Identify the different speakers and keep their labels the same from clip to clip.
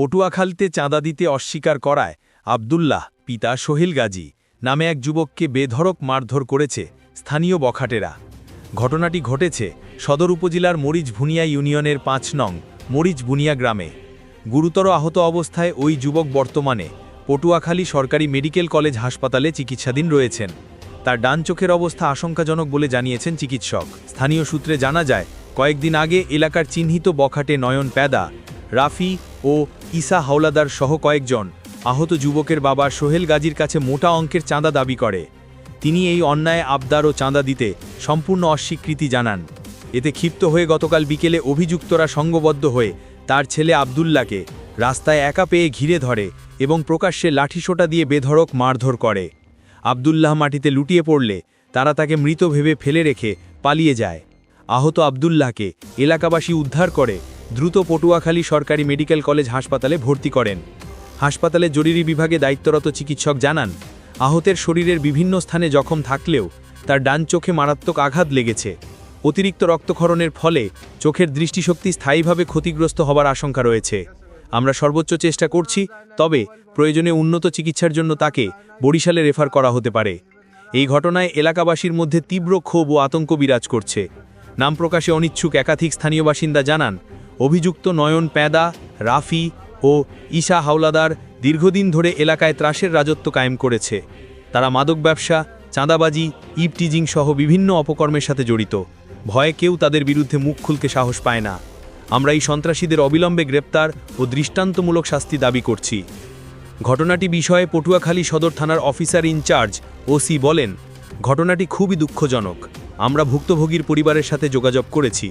Speaker 1: পটুয়াখালতে চাঁদা দিতে অস্বীকার করায় আবদুল্লাহ, পিতা সোহেল গাজী, নামে এক যুবককে বেধড়ক মারধর করেছে স্থানীয় বখাটেরা। ঘটনাটি ঘটেছে সদর উপজেলার মরিচ ভুনিয়া ইউনিয়নের পাঁচ নং মরিচ বুনিয়া গ্রামে। গুরুতর আহত অবস্থায় ওই যুবক বর্তমানে পটুয়াখালী সরকারি মেডিকেল কলেজ হাসপাতালে চিকিৎসাধীন রয়েছেন। তার ডান চোখের অবস্থা আশঙ্কাজনক বলে জানিয়েছেন চিকিৎসক। স্থানীয় সূত্রে জানা যায়, কয়েকদিন আগে এলাকার চিহ্নিত বখাটে নয়ন প্যাদা রাফি ও ইসা হাওলাদার সহ কয়েকজন আহত যুবকের বাবা সোহেল গাজীর কাছে মোটা অঙ্কের চাঁদা দাবি করে। তিনি এই অন্যায় আবদার ও চাঁদা দিতে সম্পূর্ণ অস্বীকৃতি জানান। এতে ক্ষিপ্ত হয়ে গতকাল বিকেলে অভিযুক্তরা সঙ্গবদ্ধ হয়ে তার ছেলে আবদুল্লাকে রাস্তায় একা পেয়ে ঘিরে ধরে এবং প্রকাশ্যে লাঠিসোটা দিয়ে বেধড়ক মারধর করে। আবদুল্লাহ মাটিতে লুটিয়ে পড়লে তারা তাকে মৃত ভেবে ফেলে রেখে পালিয়ে যায়। আহত আবদুল্লাহকে এলাকাবাসী উদ্ধার করে দ্রুত পটুয়াখালী সরকারি মেডিকেল কলেজ হাসপাতালে ভর্তি করেন। হাসপাতালে জরুরি বিভাগে দায়িত্বরত চিকিৎসক জানান, আহতের শরীরের বিভিন্ন স্থানে জখম থাকলেও তার ডান চোখে মারাত্মক আঘাত লেগেছে। অতিরিক্ত রক্তক্ষরণের ফলে চোখের দৃষ্টিশক্তি স্থায়ীভাবে ক্ষতিগ্রস্ত হবার আশঙ্কা রয়েছে। আমরা সর্বোচ্চ চেষ্টা করছি, তবে প্রয়োজনে উন্নত চিকিৎসার জন্য তাকে বরিশালে রেফার করা হতে পারে। এই ঘটনায় এলাকাবাসীর মধ্যে তীব্র ক্ষোভ ও আতঙ্ক বিরাজ করছে। নাম প্রকাশে অনিচ্ছুক একাধিক স্থানীয় বাসিন্দা জানান অভিযুক্ত নয়ন প্যাদা, রাফি ও ঈশা হাওলাদার দীর্ঘদিন ধরে এলাকায় ত্রাসের রাজত্ব কায়েম করেছে। তারা মাদক ব্যবসা, চাঁদাবাজি ইপটিজিং সহ বিভিন্ন অপকর্মের সাথে জড়িত। ভয়ে কেউ তাদের বিরুদ্ধে মুখ খুলতে সাহস পায় না। আমরা এই সন্ত্রাসীদের অবিলম্বে গ্রেপ্তার ও দৃষ্টান্তমূলক শাস্তি দাবি করছি। ঘটনাটি বিষয়ে পটুয়াখালী সদর থানার অফিসার ইনচার্জ ওসি বলেন, ঘটনাটি খুবই দুঃখজনক। আমরা ভুক্তভোগীর পরিবারের সাথে যোগাযোগ করেছি।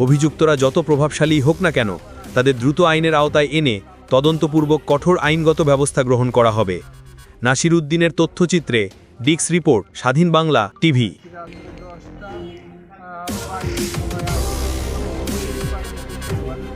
Speaker 1: অভিযুক্তরা যত প্রভাবশালী হোক না কেন, তাদের দ্রুত আইনের আওতায় এনে তদন্তপূর্বক কঠোর আইনগত ব্যবস্থা গ্রহণ করা হবে নাসির উদ্দিনের তথ্যচিত্রে, ডিক্স রিপোর্ট, স্বাধীন বাংলা, টিভি
Speaker 2: Thank you.